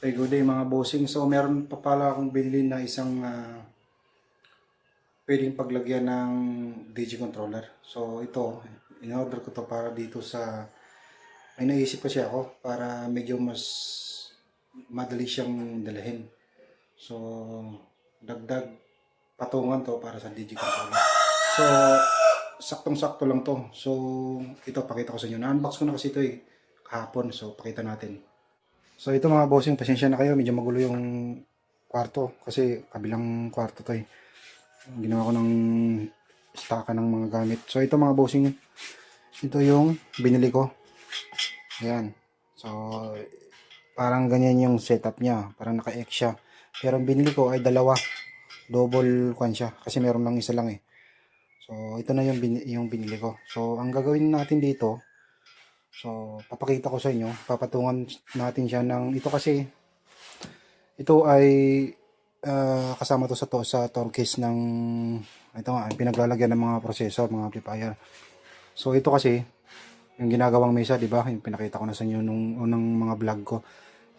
Okay, good day mga bossing. So, meron pa pala akong binili na isang ah, pwedeng paglagyan ng DG controller. So, ito, in-order ko to para dito sa may naisip kasi ako para medyo mas madali siyang dalahin. So, dagdag patungan to para sa DG controller. So, saktong-sakto lang to. So, ito pakita ko sa inyo. Na-unbox ko na kasi ito eh kahapon. So, pakita natin. So ito mga bossing, pasensya na kayo, medyo magulo yung kwarto kasi kabilang kwarto to eh. Ginawa ko ng stockan ng mga gamit. So ito mga bossing, ito yung binili ko. Ayan. So parang ganyan yung setup niya, parang naka-X siya. Pero ang binili ko ay dalawa. Double kwan siya kasi meron lang isa lang eh. So ito na yung, bin- yung binili ko. So ang gagawin natin dito, So, papakita ko sa inyo, papatungan natin siya ng, ito kasi, ito ay ah, kasama to sa to sa torques ng, ito nga, pinaglalagyan ng mga processor, mga amplifier. So, ito kasi, yung ginagawang mesa, di ba? Yung pinakita ko na sa inyo nung unang mga vlog ko.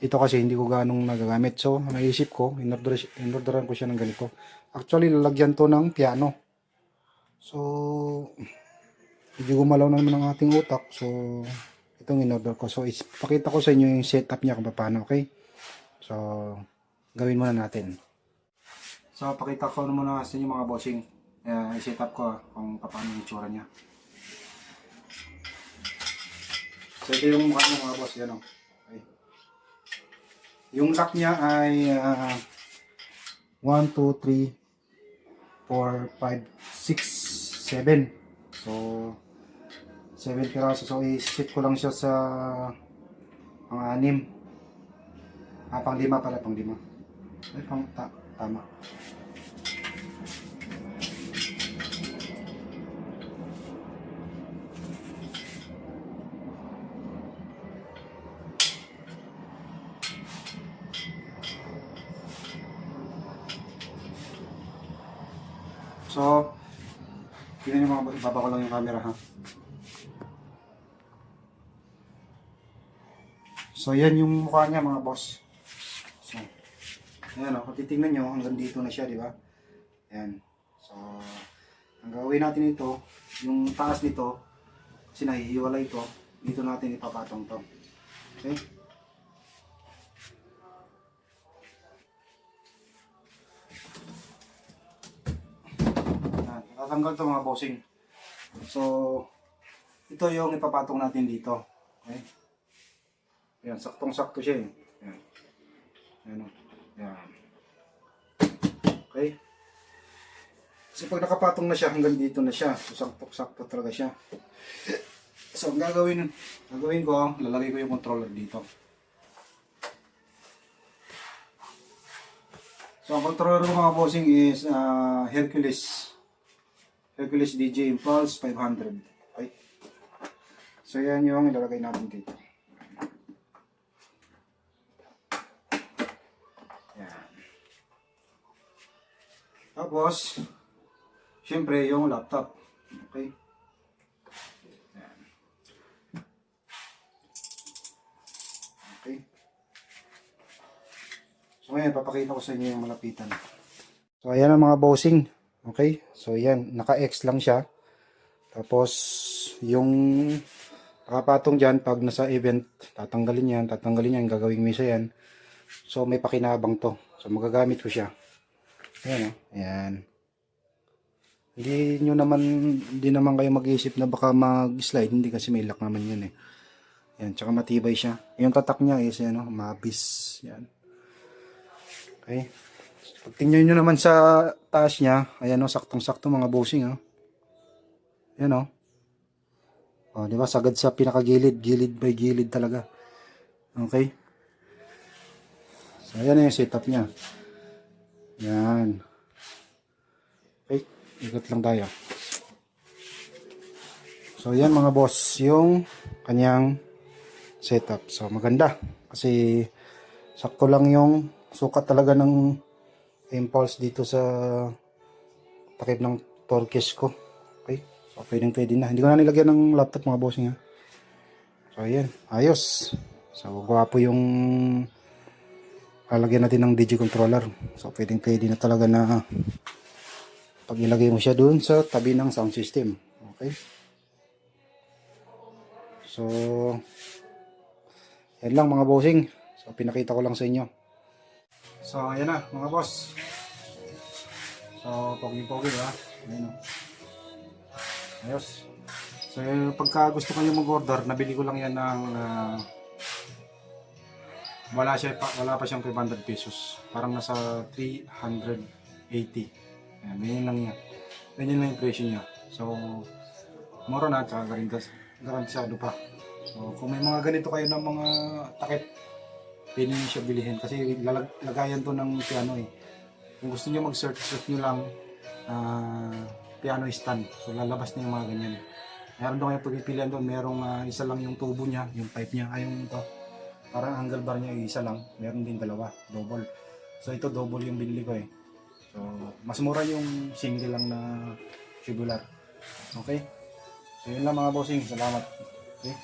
Ito kasi hindi ko ganong nagagamit. So, naisip ko, inorder, inorderan ko siya ng ganito. Actually, lalagyan to ng piano. So, hindi gumalaw na naman ang ating utak. So, itong in-order ko. So, is, pakita ko sa inyo yung setup niya kung paano, okay? So, gawin muna natin. So, pakita ko muna sa inyo mga bossing. Uh, i-setup ko ah, kung paano yung itsura niya. So, ito yung mukha mga boss. Yan o. Okay. Yung lock niya ay ah, 1, 2, 3, 4, 5, 6, 7. So, 7 piraso. So, i-set ko lang siya sa pang anim. Ah, pang lima pala, pang lima. Ay, pang ta tama. So, tingnan niyo mga ibaba ko lang yung camera ha. So, yan yung mukha niya mga boss. So, ayan o. Kung titignan nyo, hanggang dito na siya, di ba? Ayan. So, ang gagawin natin ito, yung taas nito, kasi nahihiwalay ito, dito natin ipapatong to. Okay? Ayan. Tatanggal to mga bossing. So, ito yung ipapatong natin dito. Okay? Yan, saktong-sakto siya eh. Yan. Yan. o. Yan. Okay? Kasi pag nakapatong na siya, hanggang dito na siya. So, sakto-sakto talaga siya. So, ang gagawin, gagawin ko, lalagay ko yung controller dito. So, ang controller ko mga bossing is ah, Hercules. Hercules DJ Impulse 500. Okay? So, yan yung ilalagay natin dito. Tapos, syempre, yung laptop. Okay? Okay? So, ngayon, papakita ko sa inyo yung malapitan. So, ayan ang mga bossing. Okay? So, yan. Naka-X lang siya. Tapos, yung nakapatong dyan, pag nasa event, tatanggalin yan, tatanggalin yan, gagawing misa yan. So, may pakinabang to. So, magagamit ko siya. Ayan, oh. Ayan. Hindi nyo naman, hindi naman kayo mag-isip na baka mag-slide. Hindi kasi may lock naman yun eh. Ayan, tsaka matibay siya. Yung tatak niya is, ano, mabis. Yan. Okay. Pag tingnan nyo naman sa taas niya, ayan o, saktong-sakto mga bossing, oh. Ayan o. Oh, di ba? Sagad sa pinakagilid, gilid by gilid talaga. Okay. So, ayan na yung setup niya. Yan. Okay, ikot lang tayo. So, yan mga boss, yung kanyang setup. So, maganda. Kasi, sakto lang yung sukat talaga ng impulse dito sa takip ng torques ko. Okay, so, pwedeng pwede na. Hindi ko na nilagyan ng laptop mga bossing ha. So, ayan. Ayos. So, gwapo yung lalagyan natin ng DJ controller. So, pwedeng pwede na talaga na pag ilagay mo siya doon sa tabi ng sound system. Okay? So, yan lang mga bossing. So, pinakita ko lang sa inyo. So, ayan na mga boss. So, pogi-pogi ha. Ayan o. Ayos. So, pagka gusto kayo mag-order, nabili ko lang yan ng ah, wala siya wala pa siyang 500 pesos. Parang nasa 380. Ayan, ganyan lang yan. Ganyan lang yung presyo niya. So, mura na, garantas, garantisado pa. So, kung may mga ganito kayo ng mga takip, pwede niyo siya bilhin. Kasi lalag, lagayan to ng piano eh. Kung gusto niyo mag-search, search niyo lang ah, piano stand. So, lalabas na yung mga ganyan. Meron doon kayo pagpipilian doon. Merong ah, isa lang yung tubo niya, yung pipe niya, ay yung to. Parang angle bar niya isa lang. Meron din dalawa, double. So, ito double yung binili ko eh. So, mas mura yung single lang na tubular. Okay? So, yun lang mga bossing. Salamat. Okay?